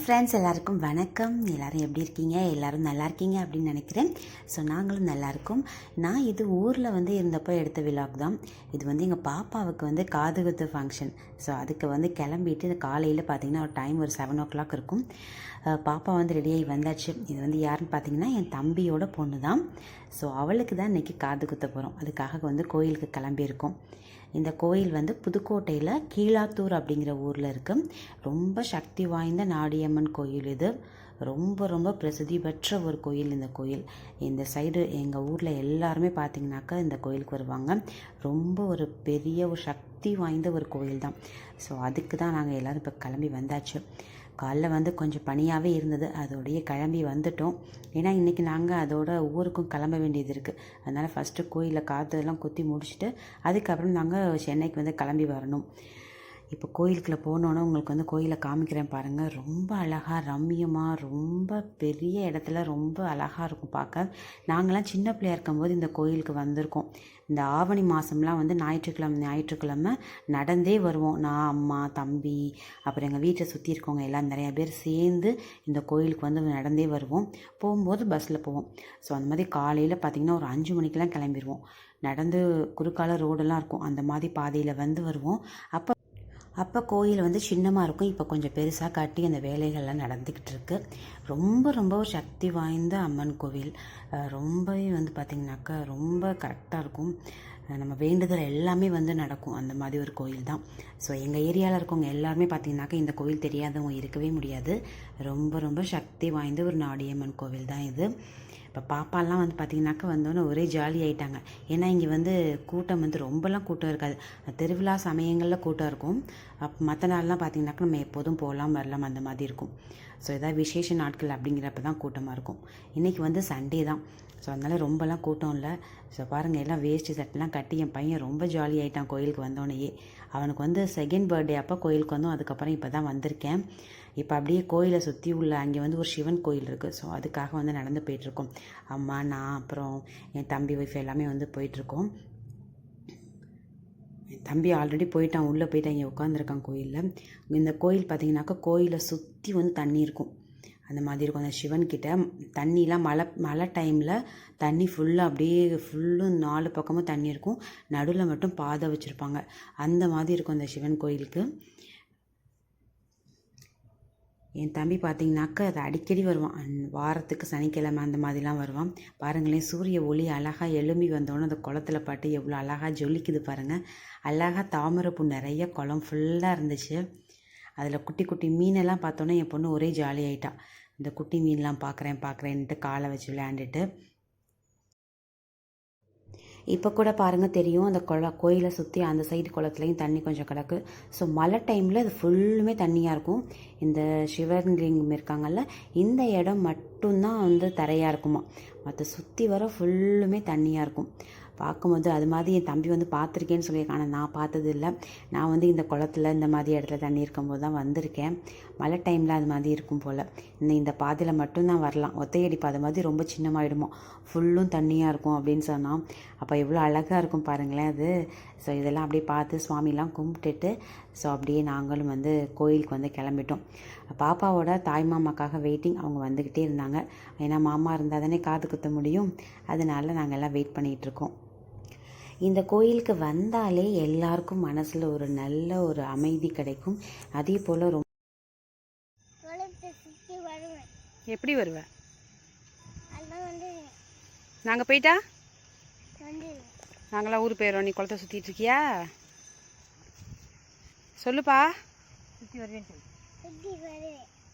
Hi friends எல்லாருக்கும் வணக்கம். எல்லோரும் எப்படி இருக்கீங்க? எல்லோரும் நல்லா இருக்கீங்க அப்படின்னு நினைக்கிறேன். ஸோ நாங்களும் நல்லா இருக்கோம். நான் இது ஊரில் வந்து இருந்தப்போ எடுத்த விலாக் தான். இது வந்து எங்கள் பாப்பாவுக்கு வந்து காது குத்து ஃபங்க்ஷன் ஸோ அதுக்கு வந்து கிளம்பிட்டு இந்த காலையில் பார்த்தீங்கன்னா ஒரு டைம் ஒரு செவன் ஓ கிளாக் இருக்கும் பாப்பா வந்து ரெடியாகி வந்தாச்சு. இது வந்து யாருன்னு பார்த்தீங்கன்னா என் தம்பியோட பொண்ணு தான் ஸோ அவளுக்கு தான் இன்றைக்கி காது குத்த போகிறோம் அதுக்காக வந்து கோயிலுக்கு கிளம்பியிருக்கோம். இந்த கோயில் வந்து புதுக்கோட்டையில் கீழாத்தூர் அப்படிங்கிற ஊரில் இருக்குது ரொம்ப சக்தி வாய்ந்த நாடியம்மன் கோயில் இது. ரொம்ப ரொம்ப பிரசித்தி பெற்ற ஒரு கோயில் இந்த கோயில். இந்த சைடு எங்கள் ஊரில் எல்லாருமே பார்த்தீங்கன்னாக்கா இந்த கோயிலுக்கு வருவாங்க. ரொம்ப ஒரு பெரிய ஒரு சக்தி வாய்ந்த ஒரு கோயில் தான் ஸோ அதுக்கு தான் நாங்கள் எல்லோரும் இப்போ கிளம்பி வந்தாச்சு. காலைல வந்து கொஞ்சம் பனியாகவே இருந்தது. அதோடைய கிளம்பி வந்துட்டோம். ஏன்னா இன்றைக்கி நாங்கள் அதோட ஊருக்கும் கிளம்ப வேண்டியது இருக்குது அதனால் ஃபஸ்ட்டு கோயிலில் காற்றெல்லாம் குத்தி முடிச்சுட்டு அதுக்கப்புறம் நாங்கள் சென்னைக்கு வந்து கிளம்பி வரணும். இப்போ கோயிலுக்குள்ளே போனோன்னே உங்களுக்கு வந்து கோயிலை காமிக்கிறேன் பாருங்கள் ரொம்ப அழகாக ரம்மியமாக ரொம்ப பெரிய இடத்துல ரொம்ப அழகாக இருக்கும் பார்க்க. நாங்களாம் சின்ன பிள்ளையா இருக்கும்போது இந்த கோயிலுக்கு வந்திருக்கோம். இந்த ஆவணி மாதம்லாம் வந்து ஞாயிற்றுக்கிழமை ஞாயிற்றுக்கிழமை நடந்தே வருவோம். நான் அம்மா தம்பி அப்புறம் எங்கள் வீட்டை சுற்றி இருக்கவங்க எல்லாம் நிறையா பேர் சேர்ந்து இந்த கோயிலுக்கு வந்து நடந்தே வருவோம். போகும்போது பஸ்ஸில் போவோம். ஸோ அந்த மாதிரி காலையில் பார்த்திங்கன்னா ஒரு அஞ்சு மணிக்கெலாம் கிளம்பிடுவோம் நடந்து குறுக்கால ரோடெல்லாம் இருக்கும். அந்த மாதிரி பாதையில் வந்து வருவோம். அப்போ அப்போ கோயில் வந்து சின்னமாக இருக்கும். இப்போ கொஞ்சம் பெருசாக கட்டி அந்த வேலைகள்லாம் நடந்துக்கிட்டு இருக்கு ரொம்ப ரொம்ப ஒரு சக்தி வாய்ந்த அம்மன் கோவில். ரொம்பவே வந்து பார்த்திங்கனாக்கா ரொம்ப கரெக்டாக இருக்கும். நம்ம வேண்டுதல் எல்லாமே வந்து நடக்கும். அந்த மாதிரி ஒரு கோயில் தான். ஸோ எங்கள் ஏரியாவில் இருக்கவங்க எல்லாருமே பார்த்திங்கனாக்கா இந்த கோவில் தெரியாதவங்க இருக்கவே முடியாது. ரொம்ப ரொம்ப சக்தி வாய்ந்த ஒரு நாடியம்மன் கோவில் தான் இது. இப்போ பாப்பாலாம் வந்து பார்த்திங்கனாக்கா வந்தோன்னே ஒரே ஜாலி ஆயிட்டாங்க. ஏன்னா இங்கே வந்து கூட்டம் வந்து ரொம்பலாம் கூட்டம் இருக்காது. திருவிழா சமயங்களில் கூட்டம் இருக்கும். அப் மற்ற நாள்லாம் பார்த்திங்கனாக்கா நம்ம எப்போதும் போகலாம் வரலாம் அந்த மாதிரி இருக்கும். ஸோ எதாவது விசேஷ நாட்கள் அப்படிங்கிறப்ப தான் கூட்டமாக இருக்கும். இன்றைக்கி வந்து சண்டே தான். ஸோ அதனால் ரொம்பலாம் கூட்டம் இல்லை. ஸோ பாருங்கள் எல்லாம் வேஸ்ட்டு சட்டெலாம் கட்டி என் பையன் ரொம்ப ஜாலி ஆகிட்டான் கோயிலுக்கு வந்தோடனேயே அவனுக்கு வந்து செகண்ட் பர்த்டே அப்போ கோயிலுக்கு வந்தோம். அதுக்கப்புறம் இப்போ தான் வந்திருக்கேன். இப்போ அப்படியே கோயிலை சுற்றி உள்ள அங்கே வந்து ஒரு சிவன் கோயில் இருக்குது ஸோ அதுக்காக வந்து நடந்து போயிட்டுருக்கோம். அம்மா நான் அப்புறம் என் தம்பி ஒய்ஃப் எல்லாமே வந்து போயிட்டுருக்கோம். என் தம்பி ஆல்ரெடி போயிட்டான். உள்ளே போயிட்டான். இங்கே உட்காந்துருக்கான் கோயிலில். இந்த கோயில் பார்த்தீங்கன்னாக்கா கோயிலை சுற்றி வந்து தண்ணி இருக்கும். அந்த மாதிரி இருக்கும். அந்த சிவன்கிட்ட தண்ணிலாம் மழை மழை டைமில் தண்ணி ஃபுல்லாக அப்படியே ஃபுல்லும் நாலு பக்கமும் தண்ணி இருக்கும். நடுவில் மட்டும் பாதை வச்சுருப்பாங்க. அந்த மாதிரி இருக்கும் அந்த சிவன் கோயிலுக்கு. என் தம்பி பார்த்தீங்கன்னாக்கா அது அடிக்கடி வருவான். வாரத்துக்கு சனிக்கிழமை அந்த மாதிரிலாம் வருவான். பாருங்களேன் சூரிய ஒளி அழகாக எழும்பி வந்தோடனே அந்த குளத்துல பாட்டு எவ்வளோ அழகாக ஜொலிக்குது பாருங்கள் அழகாக தாமரைப்பூ நிறைய குளம் ஃபுல்லாக இருந்துச்சு. அதில் குட்டி குட்டி மீனெல்லாம் பார்த்தோன்னே என் பொண்ணு ஒரே ஜாலி இந்த குட்டி மீன்லாம் பார்க்குறேன் பார்க்குறேன்ட்டு காலை வச்சு விளையாண்டுட்டு. இப்போ கூட பாருங்கள் தெரியும் அந்த குள கோயிலை சுற்றி அந்த சைடு குளத்துலையும் தண்ணி கொஞ்சம் கிடக்கு. ஸோ மழை டைமில் அது ஃபுல்லுமே தண்ணியாக இருக்கும். இந்த சிவலிங்கம் இருக்காங்கல்ல இந்த இடம் மட்டும்தான் வந்து தரையாக இருக்குமா. மற்ற சுற்றி வர ஃபுல்லுமே தண்ணியாக இருக்கும். பார்க்கும்போது அது மாதிரி என் தம்பி வந்து பார்த்துருக்கேன்னு சொல்லியிருக்கான். நான் பார்த்தது இல்லை நான் வந்து இந்த குளத்துல இந்த மாதிரி இடத்துல தண்ணி இருக்கும்போது தான் வந்திருக்கேன். மழை டைமில் அது மாதிரி இருக்கும் போல். இந்த இந்த பாதையில் மட்டும்தான் வரலாம். ஒத்தையடி பாதை மாதிரி ரொம்ப சின்னமாயிடுமோ? ஃபுல்லும் தண்ணியாக இருக்கும் அப்படின்னு சொன்னான். அப்போ எவ்வளோ அழகாக இருக்கும் பாருங்களேன் அது. ஸோ இதெல்லாம் அப்படியே பார்த்து சுவாமிலாம் கும்பிட்டுட்டு ஸோ அப்படியே நாங்களும் வந்து கோயிலுக்கு வந்து கிளம்பிட்டோம். பாப்பாவோட தாய் மாமாக்காக வெயிட்டிங் அவங்க வந்துக்கிட்டே இருந்தாங்க. ஏன்னா மாமா இருந்தால் தானே காது குத்த முடியும். அதனால நாங்கள் எல்லாம் வெயிட் பண்ணிகிட்ருக்கோம் இந்த கோயிலுக்கு வந்தாலே எல்லாருக்கும் மனசில் ஒரு நல்ல ஒரு அமைதி கிடைக்கும். அதே போல் ரொம்ப வருவேன். எப்படி வருவ? நாங்கள் போயிட்டா? நாங்களாம் ஊர் போயிடுறோம். நீ குளத்தை சுற்றிட்டு இருக்கியா? சொல்லுப்பா. சுற்றி வருவேன்.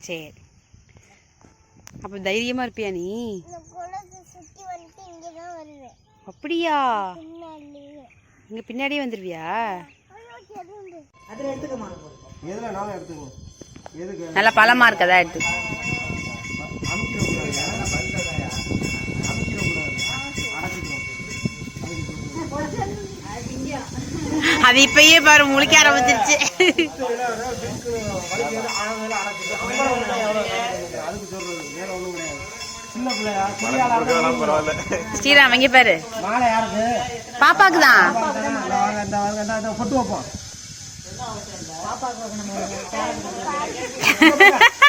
சரி. அப்போ தைரியமாக இருப்பியா நீ? இந்த குளத்தை சுற்றி வந்துட்டு இங்கே தான் வருவேன். அப்படியா? பின்னாடியே இங்கே பின்னாடியே வந்துடுவியா நல்லா பழமாக இருக்கதா எடுத்து? அது இப்பயே பாரு முழிக்க ஆரம்பிச்சிருச்சு.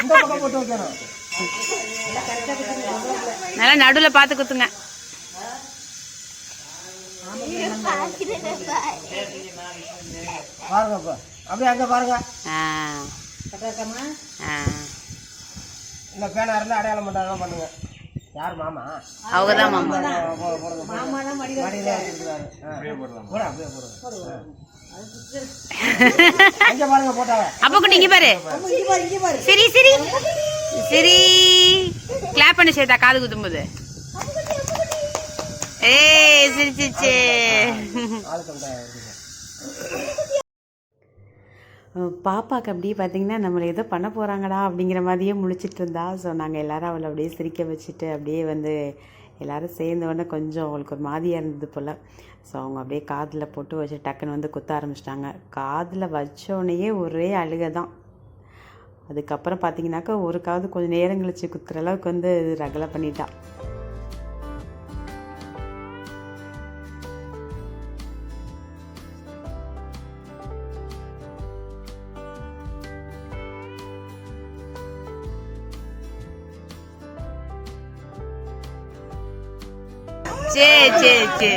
இந்த பக்கம் தான் போட்டு வைக்கணும் நல்லா நடுவில் பார்த்து குத்துங்க. பாருங்க அப்படியே அங்கே பாருங்க. இந்த பேனா இருந்தால் அடையாளம் பண்ணுறாங்க பண்ணுங்க. யார் மாமா? அவங்க தான் மாமா மடியிலே வச்சிருக்காரு போட அப்படியே போடுங்க அங்கே பாருங்க போட்டாவ. அப்போ குட்டி இங்கே பாரு. சரி சரி. சரி. கிளாப் பண்ணி சேர்த்தா காது குத்தும்போது ஏய் சிரிச்சிச்சு. ஆள் பாப்பாவுக்கு அப்படியே பார்த்தீங்கன்னா நம்மளை ஏதோ பண்ண போகிறாங்கடா அப்படிங்கிற மாதிரியே முழிச்சிட்டு இருந்தா. ஸோ நாங்கள் எல்லோரும் அவளை அப்படியே சிரிக்க வச்சுட்டு அப்படியே வந்து எல்லாரும் சேர்ந்தவொடனே கொஞ்சம் அவளுக்கு ஒரு மாதிரியாக இருந்தது போல். ஸோ அவங்க அப்படியே காதில் போட்டு வச்சு டக்குன்னு வந்து குத்த ஆரம்பிச்சிட்டாங்க. காதில் வச்சோடனேயே ஒரே அழுகை தான் அதுக்கப்புறம் பார்த்தீங்கன்னாக்கா ஒரு காது கொஞ்சம் நேரம் கழிச்சு குத்துற அளவுக்கு வந்து ரகலை பண்ணிட்டான் சரி சரி சரி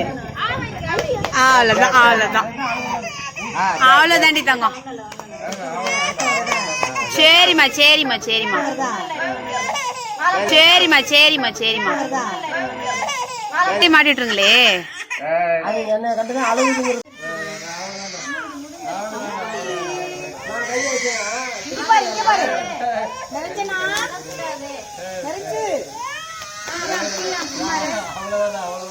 அவ்வளோதான் அவ்வளோதான் அவ்வளோதாண்டி தங்கம். சரிம்மா சரிம்மா சரிம்மா. சரிம்மா சரிம்மா சரிம்மா. கட்டி மாட்டிட்டுருங்களே. அவ்வளோதான் அவ்வளோதான்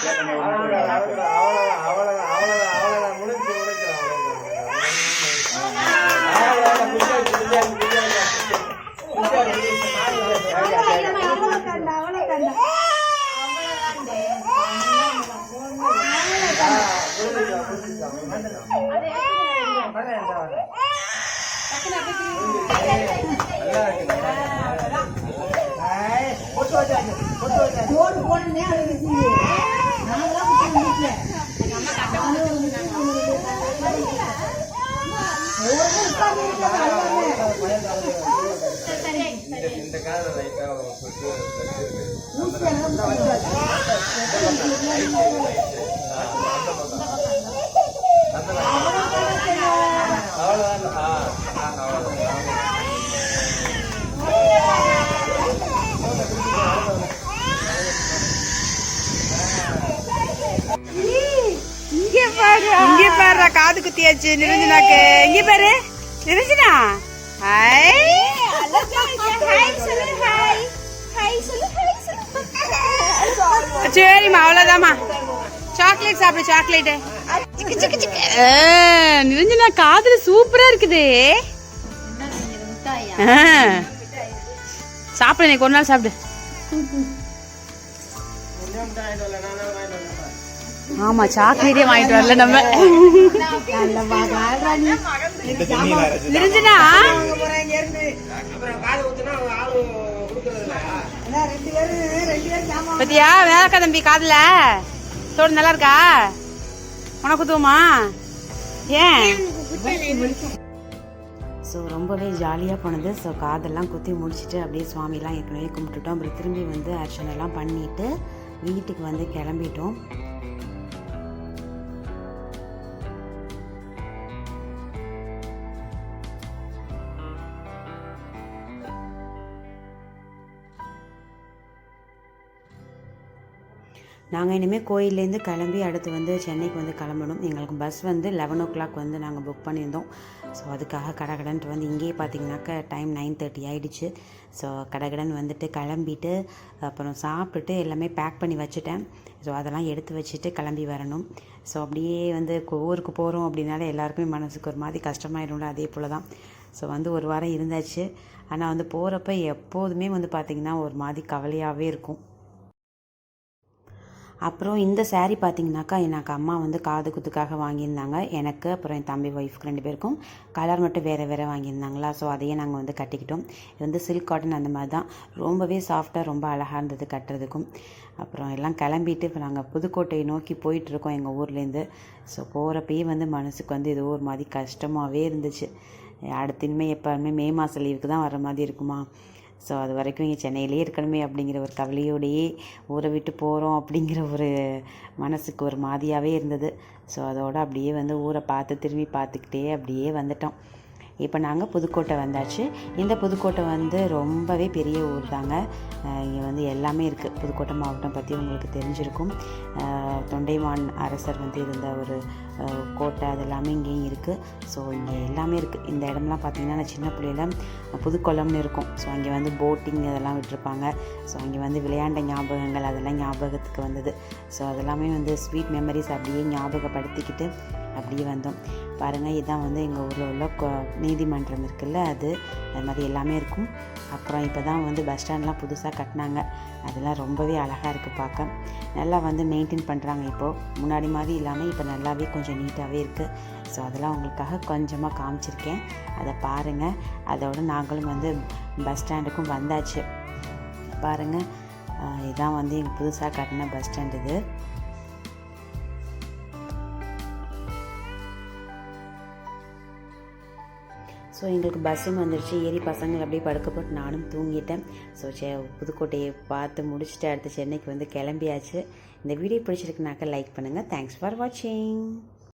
லேசா லேசா தொட்டு இந்த சூடு இப்போ இங்க காது குத்தியாச்சு நிரஞ்சனாக்கு. இங்க பாரு நிரஞ்சனா? ஹாய் சரிம்மா அவ்வளோதாம்மா சாக்லேட் சாப்பிடு சாக்லேட்டு நிரஞ்சனா காதுல சூப்பரா இருக்குது. சாப்பிடு நீ ஒரு நாள் சாப்பிடு. ஆமா சாக்லேட்டே வாங்கிட்டு வரல நம்ம. நிரஞ்சனா அப்புறம் பத்தியா வேலைக்கா தம்பி காதுல? தோடு நல்லா இருக்கா உனக்கு தூமா ஏன்? ஸோ ரொம்பவே ஜாலியாக போனது. ஸோ காதெல்லாம் குத்தி முடிச்சுட்டு அப்படியே சுவாமிலாம் ஏற்கனவே கும்பிட்டுட்டோம். அப்புறம் திரும்பி வந்து அர்ச்சனைலாம் பண்ணிட்டு வீட்டுக்கு வந்து கிளம்பிட்டோம். நாங்கள் இனிமேல் கோயிலேருந்து கிளம்பி அடுத்து வந்து சென்னைக்கு வந்து கிளம்பணும். எங்களுக்கு பஸ் வந்து லெவன் ஓ கிளாக் வந்து நாங்கள் புக் பண்ணியிருந்தோம். ஸோ அதுக்காக கடகடன்ட்டு வந்து இங்கேயே பார்த்தீங்கன்னாக்கா டைம் நைன் தேர்ட்டி ஆகிடுச்சு ஸோ கடகடன் வந்துட்டு கிளம்பிட்டு அப்புறம் சாப்பிட்டுட்டு எல்லாமே பேக் பண்ணி வச்சுட்டேன். ஸோ அதெல்லாம் எடுத்து வச்சுட்டு கிளம்பி வரணும். ஸோ அப்படியே வந்து ஊருக்கு போகிறோம் அப்படின்னாலே எல்லாருக்குமே மனசுக்கு ஒரு மாதிரி கஷ்டமாயிடும்ல அதே போல் தான் ஸோ வந்து ஒரு வாரம் இருந்தாச்சு. ஆனால் வந்து போகிறப்ப எப்போதுமே வந்து பார்த்திங்கன்னா ஒரு மாதிரி கவலையாகவே இருக்கும். அப்புறம் இந்த சாரீ பார்த்திங்கனாக்கா எனக்கு அம்மா வந்து காது குத்துக்காக வாங்கியிருந்தாங்க. எனக்கு அப்புறம் என் தம்பி ஒய்ஃப்க்கு ரெண்டு பேருக்கும் கலர் மட்டும் வேறு வேறு வாங்கியிருந்தாங்களா? ஸோ அதையே நாங்கள் வந்து கட்டிக்கிட்டோம். இது வந்து சில்க் காட்டன் அந்த மாதிரி தான். ரொம்பவே சாஃப்டாக ரொம்ப அழகாக இருந்தது கட்டுறதுக்கும். அப்புறம் எல்லாம் கிளம்பிட்டு இப்போ நாங்கள் புதுக்கோட்டையை நோக்கி போயிட்டுருக்கோம் எங்கள் ஊர்லேருந்து. ஸோ போகிறப்பயே வந்து மனசுக்கு வந்து ஏதோ ஒரு மாதிரி கஷ்டமாகவே இருந்துச்சு. அடுத்த இனிமேல் எப்போவுமே மே மாதம் லீவுக்கு தான் வர மாதிரி இருக்குமா? ஸோ அது வரைக்கும் இங்கே சென்னையிலே இருக்கணுமே அப்படிங்கிற ஒரு கவலையோடையே ஊரை விட்டு போகிறோம் அப்படிங்கிற ஒரு மனசுக்கு ஒரு மாதிரியாகவே இருந்தது. ஸோ அதோடு அப்படியே வந்து ஊரை பார்த்து திரும்பி பார்த்துக்கிட்டே அப்படியே வந்துட்டோம். இப்போ நாங்கள் புதுக்கோட்டை வந்தாச்சு. இந்த புதுக்கோட்டை வந்து ரொம்பவே பெரிய ஊர் தாங்க. இங்கே வந்து எல்லாமே இருக்குது புதுக்கோட்டை மாவட்டம் பற்றி உங்களுக்கு தெரிஞ்சிருக்கும். தொண்டைமான் அரசர் வந்து இருந்த ஒரு கோட்டை அது எல்லாமே இங்கேயும் இருக்குது ஸோ இங்கே எல்லாமே இருக்குது இந்த இடம்லாம் பார்த்திங்கன்னா நான் சின்ன பிள்ளையில புதுக்குளம்னு இருக்கும். ஸோ அங்கே வந்து போட்டிங் அதெல்லாம் விட்டுருப்பாங்க. ஸோ அங்கே வந்து விளையாண்ட ஞாபகங்கள் அதெல்லாம் ஞாபகத்துக்கு வந்தது. ஸோ அதெல்லாமே வந்து ஸ்வீட் மெமரிஸ் அப்படியே ஞாபகப்படுத்திக்கிட்டு அப்படியே வந்தோம். பாருங்கள் இதான் வந்து எங்கள் ஊரில் உள்ள கொ- நீதிமன்றம் இருக்குல்ல அது. அது மாதிரி எல்லாமே இருக்கும். அப்புறம் இப்போ தான் வந்து பஸ் ஸ்டாண்ட்லாம் புதுசாக கட்டினாங்க. அதெல்லாம் ரொம்பவே அழகாக இருக்குது பார்க்க. நல்லா வந்து மெயின்டைன் பண்ணுறாங்க இப்போது முன்னாடி மாதிரி இல்லாமல் இப்போ நல்லாவே கொஞ்சம் நீட்டாகவே இருக்குது ஸோ அதெல்லாம் உங்களுக்காக கொஞ்சமாக காமிச்சிருக்கேன். அதை பாருங்கள் அதோடு நாங்களும் வந்து பஸ் ஸ்டாண்டுக்கும் வந்தாச்சு. பாருங்கள் இதுதான் இதான் வந்து எங்கள் புதுசாக கட்டின பஸ் ஸ்டாண்ட் இது. ஸோ எங்களுக்கு பஸ்ஸும் வந்துடுச்சு ஏறி பசங்களை அப்படியே படுக்க போட்டு நானும் தூங்கிட்டேன். ஸோ செ புதுக்கோட்டையை பார்த்து முடிச்சுட்டு அடுத்து சென்னைக்கு வந்து கிளம்பியாச்சு. இந்த வீடியோ பிடிச்சிருக்குனாக்கா லைக் பண்ணுங்கள் தேங்க்ஸ் ஃபார் வாட்சிங்